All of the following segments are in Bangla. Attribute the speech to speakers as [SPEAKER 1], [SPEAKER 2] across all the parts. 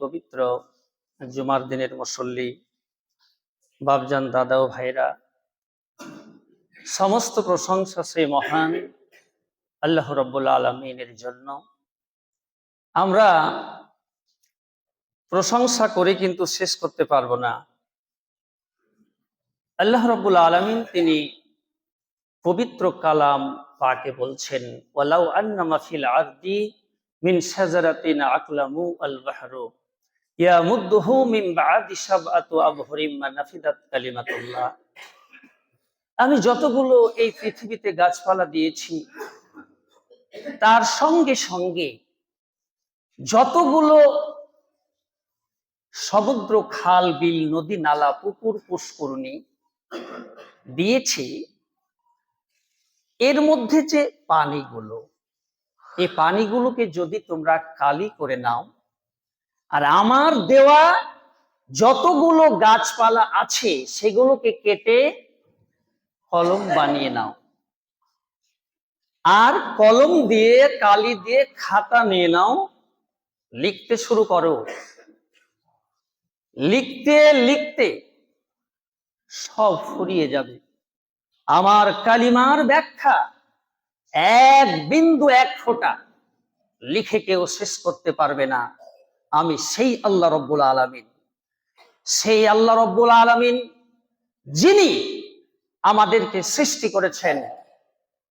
[SPEAKER 1] পবিত্র জুমার দিনের মুসল্লি বাবজান দাদা ও ভাইরা সমস্ত প্রশংসা সেই মহান আল্লাহ রব্বুল আলমিনের জন্য। আমরা প্রশংসা করে কিন্তু শেষ করতে পারব না। আল্লাহ রব্বুল আলমিন তিনি পবিত্র কালাম পাকে বলছেন, ওয়ালাউ আন্নামা মাফিল আরদি মিন শাজারাতিন আকলামু আল বাহরু। আমি যতগুলো এই পৃথিবীতে গাছপালা দিয়েছি, তার সঙ্গে সঙ্গে যতগুলো সমুদ্র, খাল, বিল, নদী, নালা, পুকুর, পুষ্করণী দিয়েছি, এর মধ্যে যে পানিগুলো, এই পানিগুলোকে যদি তোমরা কালি করে নাও আর আমার দেওয়া যতগুলো গাছপালা আছে, সেগুলোকে কেটে কলম বানিয়ে নাও। আর কলম দিয়ে, কালি দিয়ে খাতা নিয়ে নাও। লিখতে শুরু করো। লিখতে লিখতে সব ফুরিয়ে যাবে। আমার কালিমার ব্যাখ্যা এক বিন্দু এক ফোঁটা। লিখে কেউ শেষ করতে পারবে না। আমি সেই আল্লাহ রব্বুল আলমিন। সেই আল্লাহ রব্বুল আলমিন যিনি আমাদেরকে সৃষ্টি করেছেন,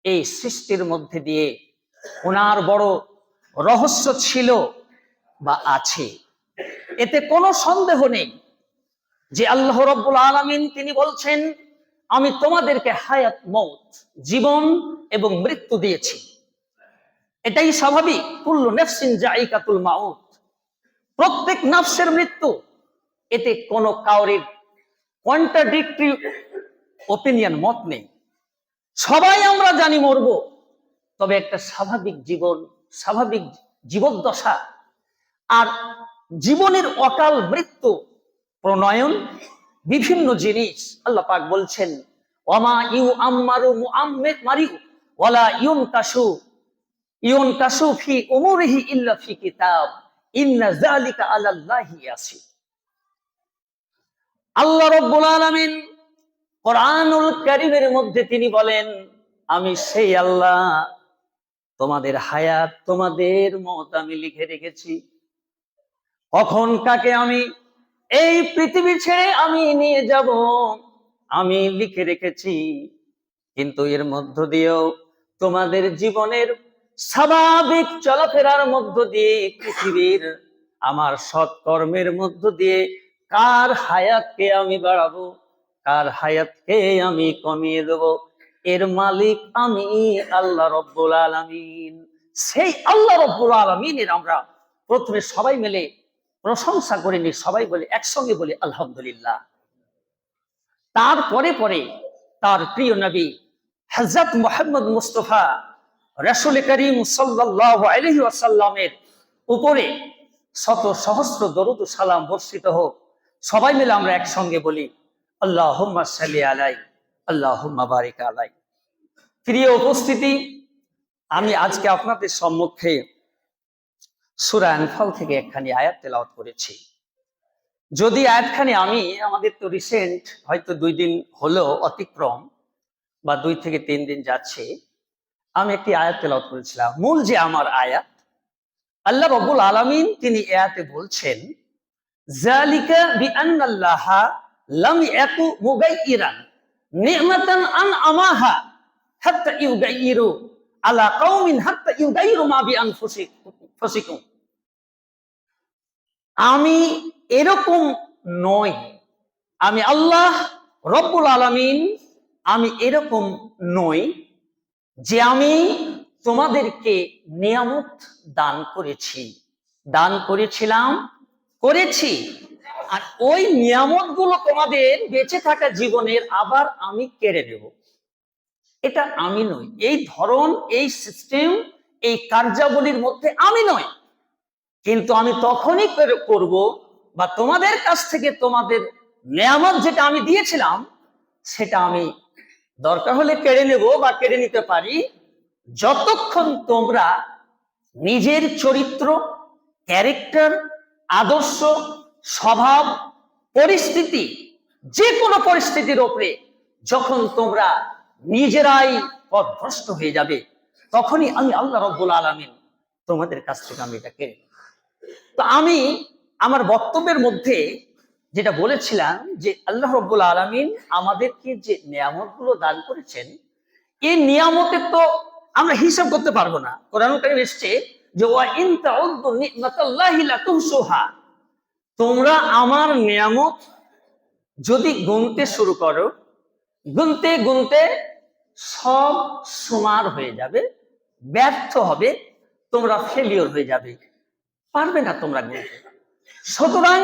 [SPEAKER 1] এই সৃষ্টির মধ্যে দিয়ে ওনার বড় রহস্য ছিল বা আছে। এতে কোনো সন্দেহ নেই যে আল্লাহ রব্বুল আলমিন তিনি বলছেন, আমি তোমাদেরকে হায়াত মৌত জীবন এবং মৃত্যু দিয়েছি। এটাই স্বাভাবিক। কুল্লু নেফসিন জাইকাতুল মাউত। প্রত্যেক নফসের মৃত্যু। এতে কোনো কাউরির কন্ট্রাডিক্টরি ওপিনিয়ন মত নেই। সবাই আমরা জানি মরব, তবে একটা স্বাভাবিক জীবন, স্বাভাবিক জীবদ্দশা আর জীবনের অকাল মৃত্যু, প্রণয়ন, বিভিন্ন জিনিস আল্লাহ পাক বলছেন ওমা ইউ আম্মারু মুআম্মিদ মারিউ, ওয়ালা ইউন কাশু ইউন কাশু ফি উমুরিহি ইল্লা ফি কিতাব। আল্লাহ রাব্বুল আলামিন কোরআনুল কারীমের মধ্যে তিনি বলেন, আমি সেই আল্লাহ, তোমাদের হায়াত, তোমাদের মত আমি লিখে রেখেছি। কখন কাকে আমি? এই পৃথিবী ছেড়ে আমি নিয়ে যাব, আমি লিখে রেখেছি। কিন্তু এর মধ্য দিয়েও তোমাদের জীবনের স্বাভাবিক চলাফেরার মধ্য দিয়ে পৃথিবীর আমার সৎকর্মের মধ্য দিয়ে কার হায়াতকে আমি বাড়াবো? কার হায়াতকে আমি কমিয়ে দেব? এর মালিক আমি আল্লাহ রব্বুল আলমিন। সেই আল্লাহ রব্বুল আলমিনের আমরা প্রথমে সবাই মিলে প্রশংসা করিনি সবাই বলে, একসঙ্গে বলি, আলহামদুলিল্লাহ। তারপরে পরে তার প্রিয় নবী হজরত মোহাম্মদ মুস্তফা রসুল করিম আসাল্লামের উপরে শত সহস্র দরুদ সালাম বর্ষিত হোক। সবাই মিলে আমরা একসঙ্গে বলি আল্লাহ সাল্লি আলাই আল্লাহ বারিক আলাই প্রিয় উপস্থিতি, আমি আজকে আপনাদের সম্মুখে সুরা আনফাল থেকে একখানি আয়াত তেলাওয়াত করেছি। যদি আয়াতখানি আমি, আমাদের তো রিসেন্ট হয়তো দুই দিন হলো অতিক্রম বা দুই থেকে তিন দিন যাচ্ছে আমি একটি আয়াত তেলাওয়াত করেছিলাম। মূল যে আমার আয়াত, আল্লাহ রবুল আলমিন তিনি এয়াতে বলছেন, জালিকা বিআন্নাল্লাহা লাম ইয়াকু মুগাইয়িরান নি'মাতান আন আমাহা হাত্তা ইউগাইয়িরু আলা কওমিন হাত্তা ইউগাইয়িরু মা বিআনফুসিকুম আমি এরকম নই। আমি আল্লাহ রব্বুল আলামিন, আমি এরকম নই যে আমি তোমাদেরকে নিয়ামত দান করেছি। দান করেছিলাম, করেছি। আর ওই নিয়ামতগুলো তোমাদের বেঁচে থাকা জীবনের আবার আমি কেড়ে নেব। এটা আমি নই। এই ধরন, এই সিস্টেম এই কার্যাবলীর মধ্যে আমি নই। কিন্তু আমি তখনই করব বা তোমাদের কাছ থেকে তোমাদের নিয়ামত যেটা আমি দিয়েছিলাম, সেটা আমি দরকার হলে কেড়ে নেব বা কেড়ে নিতে পারি। যতক্ষণ তোমরা নিজের চরিত্র ক্যারেক্টার আদর্শ, স্বভাব, পরিস্থিতি যে কোনো পরিস্থিতির ওপরে যখন তোমরা নিজেরাই পথভ্রষ্ট হয়ে যাবে, তখনই আমি আল্লাহ রব্বুল আলমিন তোমাদের কাছ থেকে আমি এটা কেড়ে তো আমি আমার বক্তব্যের মধ্যে যেটা বলেছিলাম যে আল্লাহ রব্বুল আলমিন আমাদেরকে যে নিয়ামতগুলো দান করেছেন, এই নিয়ামতের তো আমরা হিসাব করতে পারব না। কোরআন এসছে যে তোমরা আমার নিয়ামত যদি গুনতে শুরু করো, গুনতে গুনতে সব সমার হয়ে যাবে, ব্যর্থ হবে, তোমরা ফেলিওর হয়ে যাবে। পারবে না তোমরা গুনতে। সুতরাং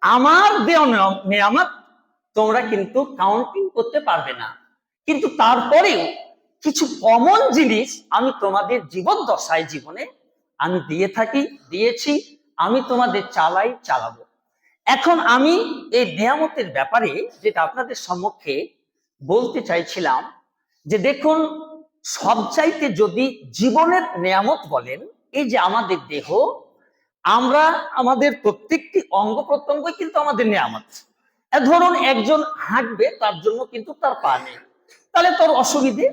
[SPEAKER 1] আমার নিয়াম- নিয়ামত তোমরা কিন্তু কাউন্টিং করতে পারবে না। কিন্তু তারপরেও কিছু কমন জিনিস আমি তোমাদের জীবন দশায় জীবনে আমি দিয়ে থাকি, দিয়েছি, আমি তোমাদের চালাই, চালাবো। এখন আমি এই নিয়ামতের ব্যাপারে যেটা আপনাদের সম্মুখে বলতে চাইছিলাম, যে দেখুন, সবচাইতে যদি জীবনের নিয়ামত বলেন, এই যে আমাদের দেহ আমরা আমাদের প্রত্যেকটি অঙ্গ প্রত্যঙ্গ কিন্তু আমাদের নিয়ামত। ধরুন একজন হাঁটবে, তার জন্য কিন্তু তার পা নেই। তাহলে তোর অসুবিধে?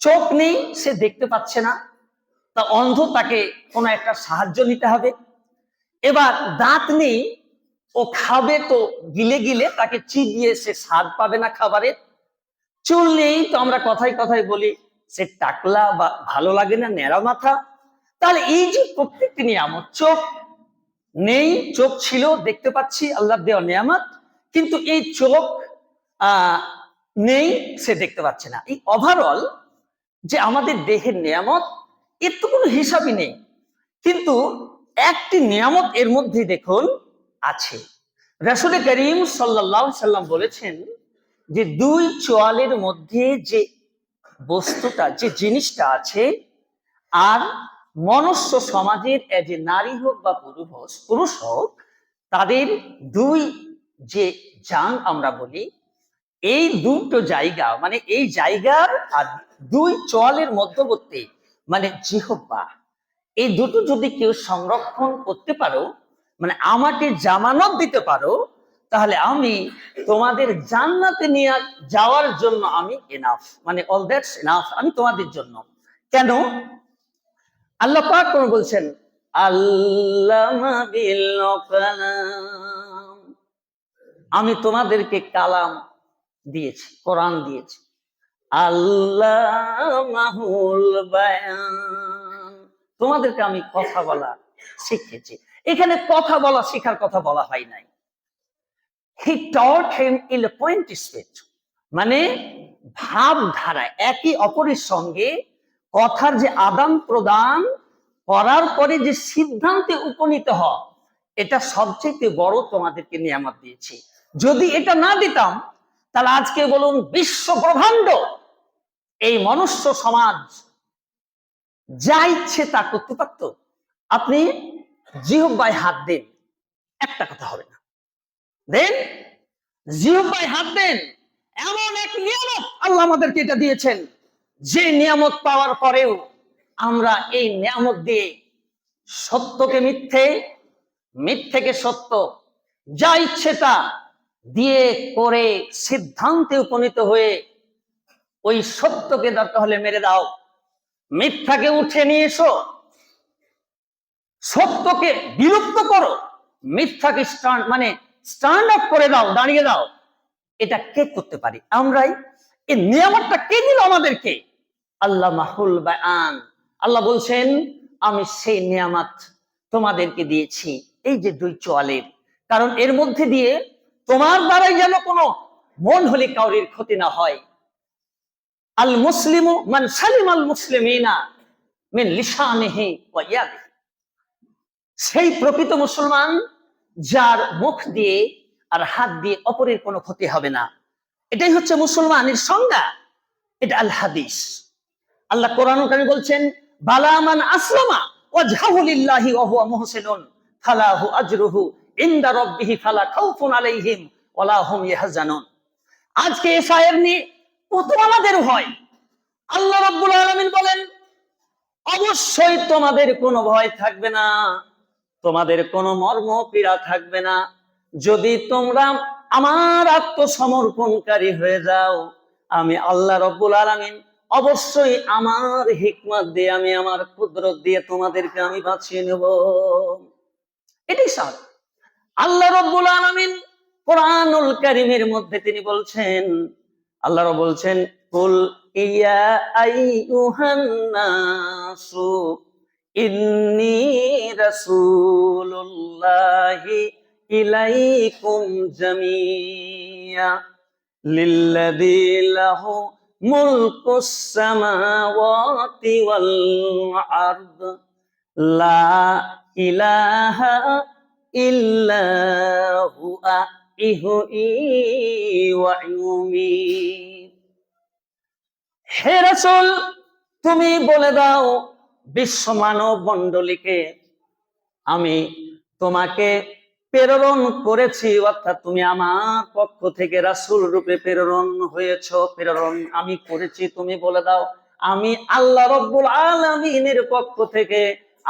[SPEAKER 1] চোখ নেই, সে দেখতে পাচ্ছে না। তা অন্ধ তাকে কোনো একটা সাহায্য নিতে হবে। এবার দাঁত নেই, ও খাবে তো গিলে গিলে, তাকে চিবিয়ে সে স্বাদ পাবে না খাবারের চুল নেই, তো আমরা কথায় কথায় বলি, সে টাকলা বা ভালো লাগে না, ন্যাড়া মাথা। তাহলে এই যে প্রত্যেকটি নিয়ামত, চোখ নেই, চোখ ছিল, দেখতে পাচ্ছি, আল্লাহ দেওয়া নিয়ামত, কিন্তু এই চোখ নেই, সে দেখতে পাচ্ছে না। এই ওভারঅল যে আমাদের দেহের নিয়ামত, এর তো কোনো হিসাবই নেই। কিন্তু একটি নিয়ামত এর মধ্যে দেখুন, আছে। রাসুল করিম সাল্লাহ সাল্লাম বলেছেন যে দুই চোয়ালের মধ্যে যে বস্তুটা, যে জিনিসটা আছে, আর মনুষ্য সমাজের যে নারী হোক বা পুরুষ পুরুষ হোক, তাদের দুই যে জাং আমরা বলি, এই দুটো জায়গা মানে এই জায়গার আর দুই চোয়ালের মধ্যবর্তী মানে জিহব্বা এই দুটো যদি কেউ সংরক্ষণ করতে পারো মানে আমাকে জামানত দিতে পারো, তাহলে আমি তোমাদের জান্নাতে নিয়ে যাওয়ার জন্য আমি এনাফ মানে অল দ্যাটস এনাফ আমি তোমাদের জন্য। কেন? আল্লাহ পাক কোন বলছেন আমি তোমাদেরকে কালাম দিয়েছি, কোরআন দিয়েছি। বায়ান। তোমাদেরকে আমি কথা বলা শিখেছি। এখানে কথা বলা শেখার কথা বলা হয় নাই। He taught him in point speech মানে ভাবধারা, একই অপরের সঙ্গে কথার যে আদান প্রদান করার পরে যে সিদ্ধান্তে উপনীত হওয়া এটা সবচেয়ে বড় তোমাদেরকে নিয়ামত দিয়েছি। যদি এটা না দিতাম, তাহলে আজকে বলুন বিশ্ব ব্রহ্মাণ্ড এই মনুষ্য সমাজ, যা ইচ্ছে তা করতে পারত, আপনি জিহব্বায় হাত দেন, একটা কথা হবে না। দেন জিহব্বায় হাত দেন, এমন এক নিয়ামত আল্লাহ আমাদেরকে এটা দিয়েছেন। যে নিয়ামত পাওয়ার পরেও আমরা এই নিয়ামত দিয়ে সত্যকে মিথ্যে, মিথ্যেকে সত্য, যা ইচ্ছে তা দিয়ে করে সিদ্ধান্তে উপনীত হয়ে ওই সত্যকে দরকার মেরে দাও। মিথ্যাকে উঠে নিয়ে এসো। সত্যকে বিলুপ্ত করো। মিথ্যাকে স্ট্যান্ড মানে স্ট্যান্ড আপ করে দাও, দাঁড়িয়ে দাও। এটা কে করতে পারি? আমরাই। এই নিয়ামতটা কে দিল আমাদেরকে? আল্লাহ মাহুল বায়ান। আল্লাহ বলছেন, আমি সেই নিয়ামত তোমাদেরকে দিয়েছি। এই যে দুই চোয়ালের। কারণ এর মধ্যে দিয়ে তোমার দ্বারাই যেন কোনো মন হলে কাউরির ক্ষতি না হয়। আল মুসলিম মান সালিম আল ইয়াদিহি। সেই প্রকৃত মুসলমান যার মুখ দিয়ে আর হাত দিয়ে অপরের কোনো ক্ষতি হবে না। এটাই হচ্ছে মুসলমানের সংজ্ঞা। এটা আল হাদিস। আল্লাহ কোরআন কারণে বলছেন বালামান আসলামা ওয়াজহাহু লিল্লাহি ওয়া হুয়া মুহসিনুন, ফালাহু আজরুহু ইনদা রাব্বিহি ফালা খাউফুন আলাইহিম ওয়ালা হুম ইয়াহজানুন। আজকে এ শায়ের নিয়ে কত আমাদের ভয়। আল্লাহ রাব্বুল আলামিন বলেন, অবশ্যই তোমাদের কোনো ভয় থাকবে না, তোমাদের কোনো মর্ম পীড়া থাকবে না। যদি তোমরা আমার আত্মসমর্পণকারী হয়ে যাও, আমি আল্লাহ রব্বুল আলামিন অবশ্যই আমার হিকমত দিয়ে, আমি আমার কুদরত দিয়ে তোমাদেরকে আমি বাঁচিয়ে নেব। এটাই সার। আল্লাহ রব্বুল আলামিন কোরআনুল কারীমের মধ্যে তিনি বলছেন, আল্লাহ বলছেন, কুল ইয়া আইয়ুহান নাসু, ইন্নী রাসূলুল্লাহি ইলাইকুম জামিয়া, লিল্লাযী লাহু লা ইলাহা ইল্লা হুয়া ইহুই ওয়া ইউমীত হে তুমি বলে দাও বিশ্ব মানব মণ্ডলীকে আমি তোমাকে প্রেরণ করেছি, অর্থাৎ তুমি আমার পক্ষ থেকে রাসূল রূপে প্রেরণ হয়েছ। প্রেরণ আমি করেছি, তুমি বলে দাও, আমি আল্লাহ রব্বুল আলামিনের পক্ষ থেকে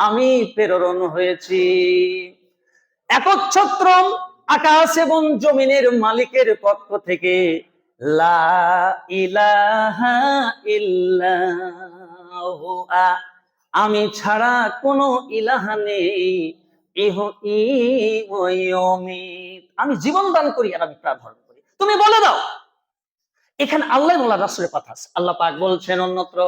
[SPEAKER 1] আমি প্রেরণ হয়েছি। একচ্ছত্র আকাশ এবং জমিনের মালিকের পক্ষ থেকে, লা ইলাহা ইল্লাহু আমি ছাড়া কোনো ইলাহা নেই। আমি জীবন দান করি, আর আমি প্রাণ ধারণ করি। তুমি বলে দাও। এখানে আল্লাহ মোল্লা রাসুলের কথা আছে। আল্লাহ পাক বলছেন অন্যত্র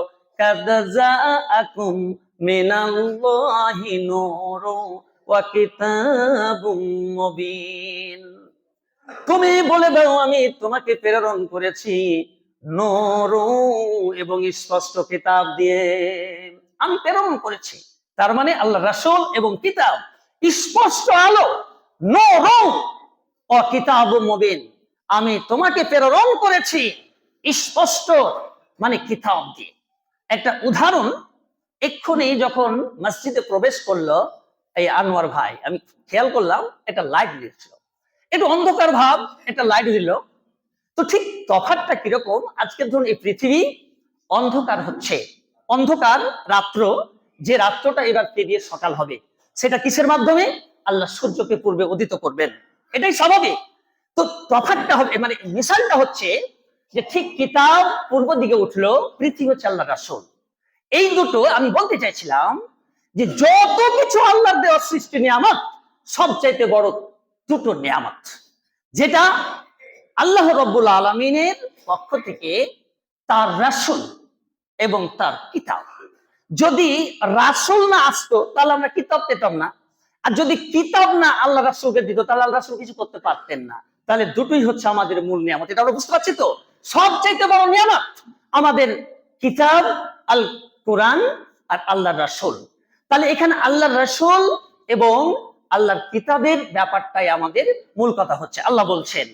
[SPEAKER 1] তুমি বলে দাও, আমি তোমাকে প্রেরণ করেছি নূরু এবং স্পষ্ট কিতাব দিয়ে। আমি প্রেরণ করেছি। তার মানে আল্লাহ রাসুল এবং কিতাব স্পষ্ট আলো নূরু ও কিতাব মুবিন, আমি তোমাকে প্রেরণ করেছি স্পষ্ট মানে কিতাব দিয়ে। একটা উদাহরণ, এক্ষুনি যখন মসজিদে প্রবেশ করল, এই আনোয়ার ভাই, আমি খেয়াল করলাম, একটা লাইট দিয়েছিল। একটু অন্ধকার ভাব, একটা লাইট দিল। তো ঠিক তফাৎটা কীরকম? আজকে ধরুন এই পৃথিবী অন্ধকার হচ্ছে। অন্ধকার রাত্র, যে রাত্রটা এবার পেরিয়ে সকাল হবে। সেটা কিসের মাধ্যমে? আল্লাহ সূর্যকে পূর্বে উদিত করবেন। এটাই স্বাভাবিক তো তফাৎটা হবে মানে মিশালটা হচ্ছে যে ঠিক কিতাব পূর্ব দিকে উঠল, পৃথিবী হচ্ছে আল্লাহ রাসূল। এই দুটো আমি বলতে চাইছিলাম যে যত কিছু আল্লাহ দেওয়া সৃষ্টি নিয়ামত, সবচাইতে বড় দুটো নিয়ামত। যেটা আল্লাহ রব্বুল আলমিনের পক্ষ থেকে তার রাসূল এবং তার কিতাব। যদি রাসূল না আসতো, তাহলে আমরা কিতাব পেতাম না। আর যদি কিতাব না আল্লাহ রাসূলকে দিত, তাহলে আল্লাহ রাসূল কিছু করতে পারতেন না। তাহলে দুটোই হচ্ছে আমাদের মূল নিয়ামত। এটা আমরা বুঝতে পারছি তো? সবচাইতে বড় নিয়ামত আমাদের কিতাব, আল কোরআন আর আল্লাহর রাসূল। তাহলে এখানে আল্লাহর রাসূল এবং আল্লাহর কিতাবের ব্যাপারটাই আমাদের মূল কথা হচ্ছে। আল্লাহ বলছেন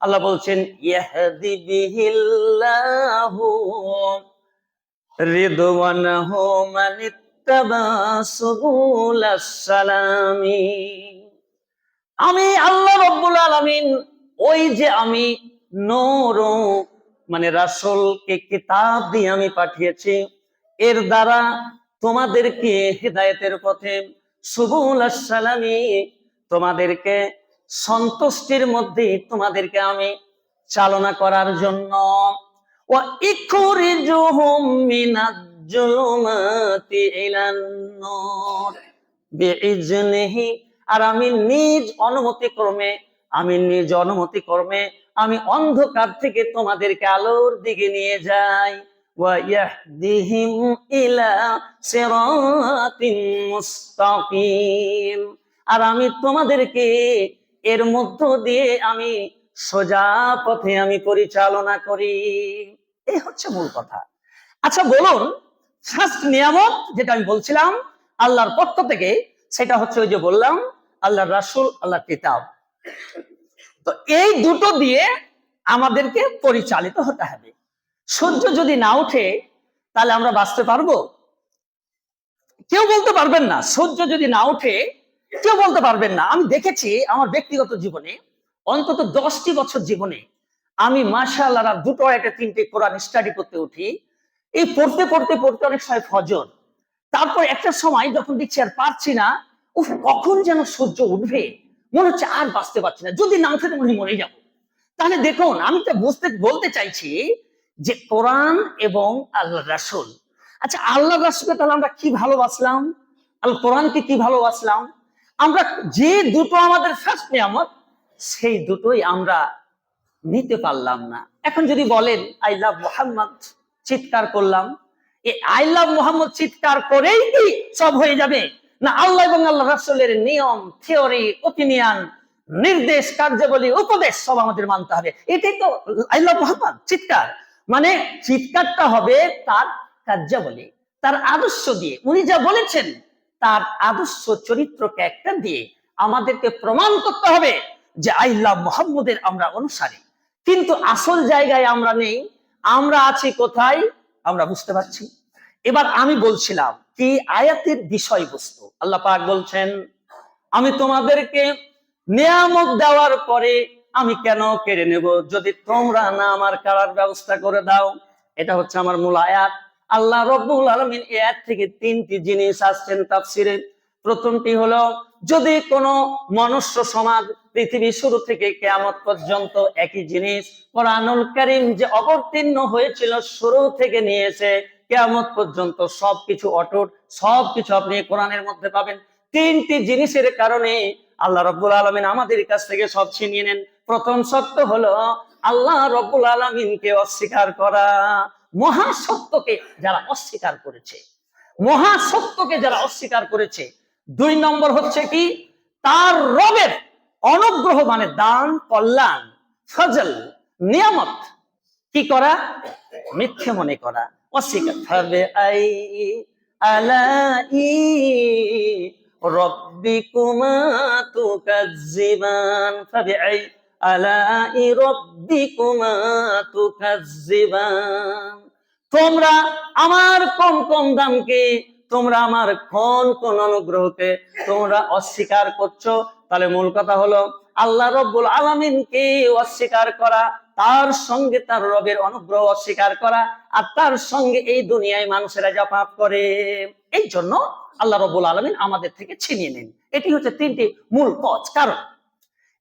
[SPEAKER 1] আল্লাহ বলছেন, ইয়াহদি বিহিল্লাহু রিদওয়ানাহু সুবুলাস সালামি আমি আল্লাহ রব্বুল আলামিন, ওই যে আমি নূর মানে রাসূলকে কিতাব দিয়ে আমি পাঠিয়েছি, এর দ্বারা তোমাদেরকে হেদায়েতের পথে সুবুল সালামি তোমাদেরকে সন্তুষ্টির মধ্যে তোমাদেরকে আমি চালনা করার জন্য ওয়া ইখরিজুহুম মিনাজ-জুলুমাতি ইলান-নূর বিইজনিহি আর আমি নিজ অনুমতি ক্রমে আমি নিজ অনুমতি ক্রমে আমি অন্ধকার থেকে তোমাদেরকে আলোর দিকে নিয়ে যাই ويهديهم إلى صراط মুস্তাকিম আর আমি তোমাদেরকে এর মধ্য দিয়ে আমি সোজা পথে আমি পরিচালনা করি এই হচ্ছে মূল কথা। আচ্ছা বলুন ফার্স্ট নিয়ামত যেটা আমি বলছিলাম, আল্লাহর পক্ষ থেকে, সেটা হচ্ছে ওই যে বললাম, আল্লাহর রাসূল, আল্লাহর কিতাব। তো এই দুটো দিয়ে আমাদেরকে পরিচালিত হতে হবে। সূর্য যদি না ওঠে, তাহলে আমরা বাঁচতে পারব? কেউ বলতে পারবেন না, সূর্য যদি না ওঠে, কেউ বলতে পারবেন না। আমি দেখেছি আমার ব্যক্তিগত জীবনে, অন্তত দশটি বছর জীবনে আমি মাশাআল্লাহ রাত দুটো একটা তিনটে কোরআন স্টাডি করতে উঠি। এই পড়তে পড়তে পড়তে অনেক সময় ফজর। তারপর একটা সময় যখন দেখছি আর পারছি না, উফ, কখন যেন সূর্য উঠবে? মনে হচ্ছে আর বাঁচতে পারছি না। যদি না উঠে মনে মরে যাব। তাহলে দেখুন, আমি তো বুঝতে, বলতে চাইছি যে কোরআন এবং আল্লাহ রাসুল। আচ্ছা আল্লাহ রাসুলকে তাহলে আমরা কি ভালোবাসলাম? আল কোরআনকে কি ভালোবাসলাম? আমরা যে দুটো আমাদের ফার্স্ট নিয়ামত, সেই দুটোই আমরা নিতে পারলাম না। এখন যদি বলেন আই লাভ মোহাম্মদ চিৎকার করলাম। এই আই লাভ মোহাম্মদ চিৎকার করেই কি সব হয়ে যাবে? না, আল্লাহ এবং আল্লাহ রাসূলের নিয়ম থিওরি ওপিনিয়ন নির্দেশ, কার্যাবলী, উপদেশ সব আমাদের মানতে হবে। এটাই তো আই লাভ মোহাম্মদ চিৎকার। মানে চিৎকারটা হবে তার কার্যাবলী, তার আদর্শ দিয়ে। উনি যা বলেছেন, তার আদর্শ চরিত্রকে একটা দিয়ে আমাদেরকে প্রমাণ করতে হবে যে আই লাভ মোহাম্মদের আমরা অনুসারী। কিন্তু আসল জায়গায় আমরা নেই। আমরা আছি কোথায়? আমরা বুঝতে পারছি। এবার আমি বলছিলাম কি আয়াতের বিষয়বস্তু। আল্লাহ পাক বলছেন, আমি তোমাদেরকে নিয়ামত দেওয়ার পরে আমি কেন কেড়ে নেব? যদি তোমরা না আমার কারার ব্যবস্থা করে দাও, এটা হচ্ছে আমার মূল আয়াত। আল্লাহ রব্বুল আলমিন আয়াত থেকে তিনটি জিনিস আসছেন তাফসিরে। প্রথমটি হলো যদি কোনো মনুষ্য সমাজ পৃথিবী শুরু থেকে কেয়ামত পর্যন্ত একই জিনিস কোরআনুল করিম যে অবতীর্ণ হয়েছিল শুরু থেকে নিয়েছে, কেয়ামত পর্যন্ত সবকিছু অটুট, সবকিছু আপনি কোরআনের মধ্যে পাবেন। তিনটি জিনিসের কারণে আল্লাহ রব্বুল আলমিন আমাদের কাছ থেকে সব ছিনিয়ে নেন। প্রথম সত্য হলো, আল্লাহ রব্বুল আলমিনকে অস্বীকার করা। মহাসত্যকে যারা অস্বীকার করেছে, মহাসত্যকে যারা অস্বীকার করেছে দুই নম্বর হচ্ছে কি? তার রবের অনুগ্রহ মানে দান, কল্যাণ ফজল নিয়ামত কি করা? মিথ্যে মনে করা। রব্বিকুমা রব্বিকুমা তোমরা আমার কম কম দামকে তোমরা আমার কোন কোন অনুগ্রহকে তোমরা অস্বীকার করছ? তাহলে মূল কথা হলো, আল্লাহ রব্বুল আলমিনকে অস্বীকার করা, তার সঙ্গে তার রবের অনুগ্রহ অস্বীকার করা, আর তার সঙ্গে এই দুনিয়ায় মানুষেরা যা করে। এই জন্য আল্লাহ রব্বুল আলমিন আমাদের থেকে ছিনিয়ে নেন। এটি হচ্ছে তিনটি মূল কজ কারণ,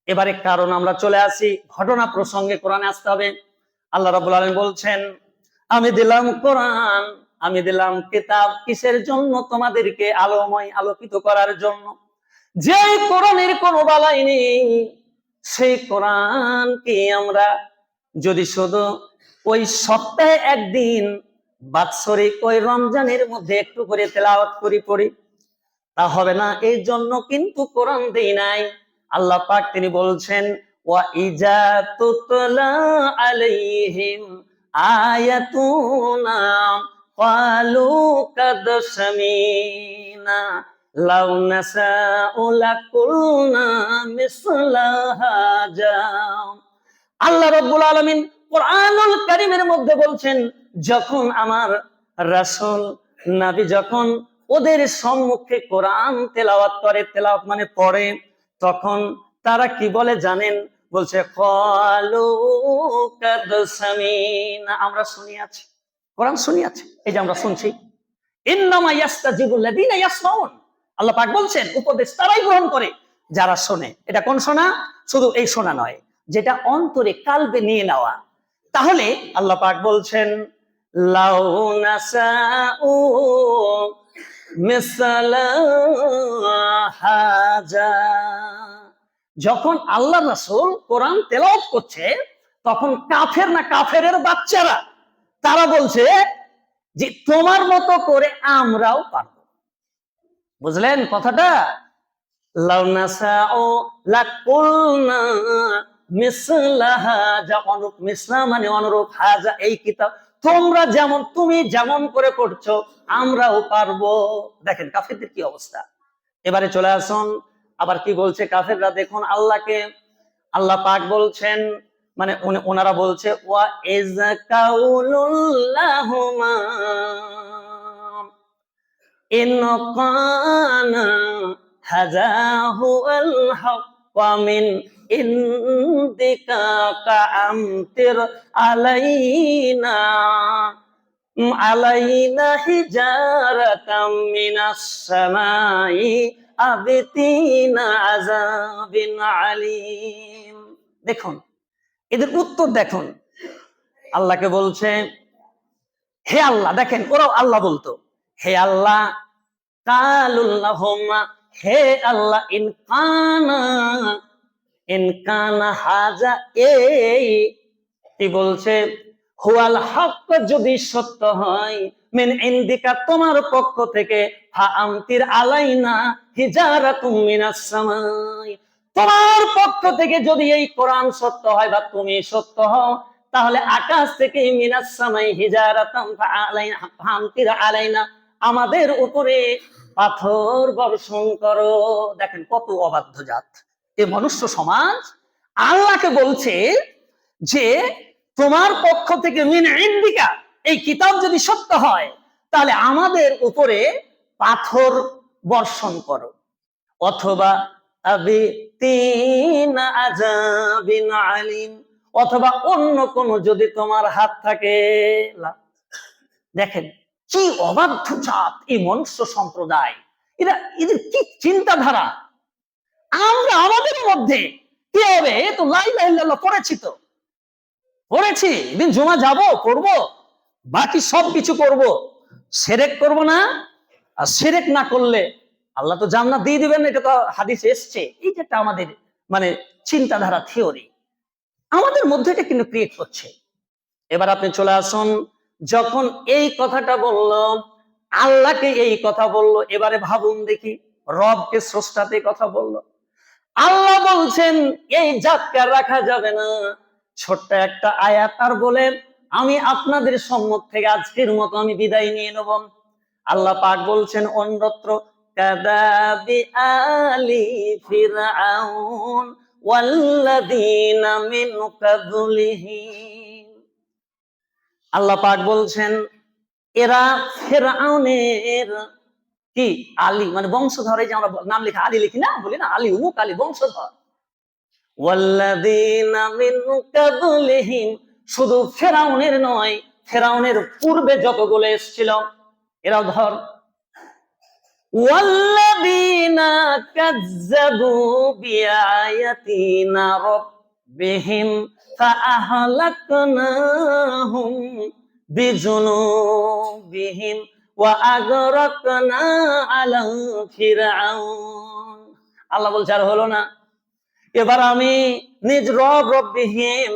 [SPEAKER 1] এবারে কারণ আমরা চলে আসি, ঘটনা প্রসঙ্গে কোরআনে আসতে হবে। আল্লাহ রব্বুল আলমিন বলছেন, আমি দিলাম কোরআন আমি দিলাম কিতাব কিসের জন্য তোমাদেরকে আলোময় আলোকিত করার জন্য? যে কোরআনের কোনো বালাই নেই, সেই কোরআন কি আমরা যদি শুধু ওই সপ্তাহে একদিন বাৎসরিক ওই রমজানের মধ্যে একটু করে তেলাওয়াত করি, পড়ি, তা হবে না। এই জন্য কিন্তু কোরআন দেই নাই। আল্লাহ পাক তিনি বলছেন, ওয়া ইজা তুতলা আলাইহিম আয়াতুনা ক্বালু কাদ সামিনা লাউ নাসাউ লাকুলনা মিসলা হাজা আল্লাহ রাব্বুল আলামিন কোরআনুল কারীমের মধ্যে বলছেন, যখন আমার রাসূল, নবী যখন ওদের সম্মুখে কোরআন তেলাওয়াত করে, তেলাওয়াত মানে পড়ে, তখন তারা কি বলে জানেন? বলছে ক্বালু কাদ আমরা শুনিয়াছি। কোরআন শুনিয়াছি। এই যে আমরা শুনছি আল্লাহ পাক বলছেন, উপদেশ তারাই গ্রহণ করে যারা শোনে। এটা কোন শোনা শুধু এই শোনা নয়, যেটা অন্তরে কালবে নিয়ে নেওয়া। তাহলে আল্লাহ পাক বলছেন যখন আল্লাহ রাসূল কোরআন তেলাওয়াত করছে, তখন কাফের না কাফেরের বাচ্চারা তারা বলছে যে তোমার মতো করে আমরাও পারব। বুঝলেন কথাটা? মানে অনুরূপ, হাজা এই কিতাব, তোমরা যেমন, তুমি যেমন করে করছ, আমরাও পারব। দেখেন কাফেরদের কি অবস্থা? এবারে চলে আসুন, আবার কি বলছে কাফেররা? দেখুন আল্লাহকে, আল্লাহ পাক বলছেন মানে ওনারা বলছে, ওয়া ইজ কাউলুল্লাহুমা ইন কানা হাযাহু আল হাক্ক মিন ইনদিকা কাআমতির আলাইনা আলাইনা হিজারাতাম মিনাস সামাই আবিতিনা আযাবিন আলিম। দেখুন এদের উত্তর দেখুন। আল্লাহকে বলছে, হে আল্লাহ, দেখেন, ওরাও আল্লাহ বলতো, হে আল্লাহ কালুল্লাহুম্মা হে আল্লাহ, ইন কানা হাজা এই। কি বলছে, হুয়াল হক যদি সত্য হয়, মিন ইন্দিকা, তোমার পক্ষ থেকে, ফা আমতির আলাইনা হিজারাতুম মিনাস সামাই। তোমার পক্ষ থেকে যদি এই কোরআন সত্য হয় বা তুমি সত্য হও, তাহলে আকাশ থেকে মিনাস সামাই হিজারাতাম ফা আলাইনা, আমাদের উপরে পাথর বর্ষণ করো। দেখেন কত অবাধ্য জাত। এ মনুষ্য সমাজ আল্লাহকে বলছে যে, তোমার পক্ষ থেকে মিন ইন্দিকা, এই কিতাব যদি সত্য হয়, তাহলে আমাদের উপরে পাথর বর্ষণ করো। অথবা আলিম। অথবা অন্য কোন যদি তোমার হাত থাকে দেখেন কি অবাধ্য জাত এই মনুষ্য সম্প্রদায়। এরা, এদের কি চিন্তাধারা? আমরা আমাদের মধ্যে কি হবে? তো লাইল্লাহ পড়েছি তো। পড়েছি এদিন জমা যাব করব বাকি সব কিছু করব। সেরেক করব না, আর সেরেক না করলে আল্লাহ তো জান্নাত দিয়ে দিবেন, এটা তো হাদিস এসছে। এই যে একটা আমাদের মানে চিন্তাধারা থিওরি আমাদের মধ্যে এটা কিন্তু ক্রিয়েট করছে এবার আপনি চলে আসুন, যখন এই কথাটা বলল, আল্লাহকে এই কথা বলল, এবারে ভাবুন দেখি, রবকে স্রষ্টাতে কথা বলল। আল্লাহ বলছেন, এই জাতকে রাখা যাবে না। ছোট্ট একটা আয়াত আর বলে আমি আপনাদের সম্মুখ থেকে আজকের মতো আমি বিদায় নিয়ে নেব। আল্লাহ পাক বলছেন, অন্যত্র কাদাবি আলি ফিরআউন ওয়াল্লাযীনা মিন কাবলিহিম আল্লাহ পাক বলছেন, এরা ফেরাউনের কি? আলী মানে বংশধর যে আমরা নাম লিখি, আলী লিখি না, বলি না, আলী, উমুক আলী, বংশধর। ওয়াল্লাযীনা মিন শুধু ফেরাউনের নয় ফেরাউনের পূর্বে যতগুলো এসেছিল, এরাও ধর ওয়াল্লাযীনা কাযযাবু বিআয়াতিনা রাব্বিহিম فأهلكناهم بذنوبهم وأغرقنا على فرعون আল্লাহ বলছে আর হলো না এবার আমি নিজ রব রব্বিহীম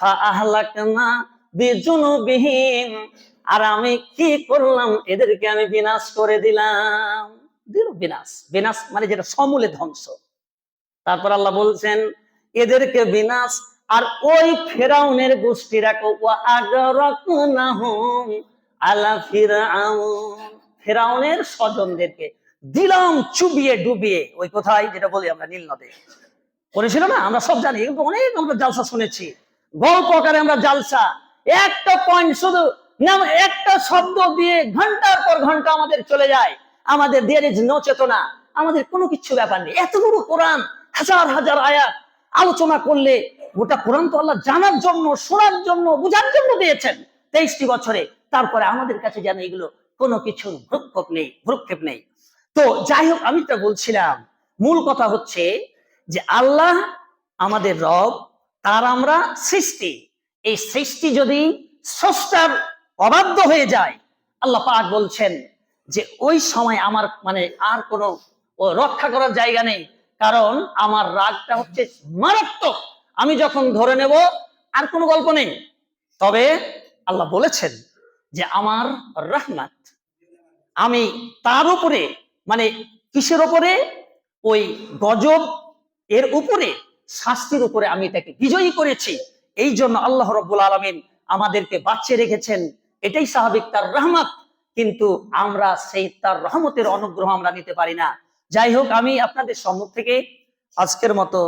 [SPEAKER 1] ফাআহলাকনা বিজুনুবিহীম আর আমি কি করলাম এদেরকে আমি বিনাশ করে দিলাম দিল বিনাশ। বিনাশ মানে যেটা সমূলে ধ্বংস। তারপর আল্লাহ বলছেন, এদেরকে বিনাশ আর ওই ফেরাউনের গোষ্ঠী রাখো। আলা ফেরাউনের স্বজনদেরকে দিলাম চুবিয়ে ডুবিয়ে। ওই কোথায় যেটা বলি আমরা নীল নদে। করেছিল না? আমরা সব জানি কিন্তু অনেক আমরা জালসা শুনেছি। গল্প আকারে আমরা জালসা। একটা পয়েন্ট শুধু একটা শব্দ দিয়ে ঘণ্টার পর ঘণ্টা আমাদের চলে যায়। আমাদের দেয়ার ইজ নো চেতনা, আমাদের কোনো কিছু ব্যাপার নেই। এত বড় কোরআন, হাজার হাজার আয়াত আলোচনা করলে গোটা কোরআন তো আল্লাহ জানার জন্য, শোনার জন্য, বোঝার জন্য দিয়েছেন। তেইশটি বছরে, তারপরে আমাদের কাছে যেন এগুলো কোনো কিছুর ভ্রুক্ষেপ নেই ভ্রুক্ষেপ নেই। তো যাই হোক, আমি তো বলছিলাম, মূল কথা হচ্ছে যে আল্লাহ আমাদের রব, তার আমরা সৃষ্টি। এই সৃষ্টি যদি স্রষ্টার অবাধ্য হয়ে যায়, আল্লাহ পাক বলছেন যে ওই সময় আমার মানে আর কোনো রক্ষা করার জায়গা নেই। কারণ আমার রাগটা হচ্ছে মারাত্মক। আমি যখন ধরে নেব, আর কোনো গল্প নেই। তবে আল্লাহ বলেছেন যে আমার রহমত, আমি তার উপরে মানে কিসের উপরে? ওই গজব এর উপরে, শাস্তির উপরে আমি তাকে বিজয়ী করেছি। এই জন্য আল্লাহ রব্বুল আলমিন আমাদেরকে বাঁচিয়ে রেখেছেন। এটাই স্বাভাবিক, তার রহমত। কিন্তু আমরা সেই তার রহমতের অনুগ্রহ আমরা নিতে পারি না। যাই হোক, আমি আপনাদের সম্মুখ থেকে আজকের মতো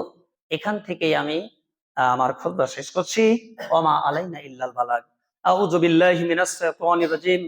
[SPEAKER 1] এখান থেকেই আমি আমার খুদ্া শেষ করছি। ওমা আলাইনা ইল্লাল বালাগ। আউযু বিল্লাহি মিনাশ শাইতানির রাজিম।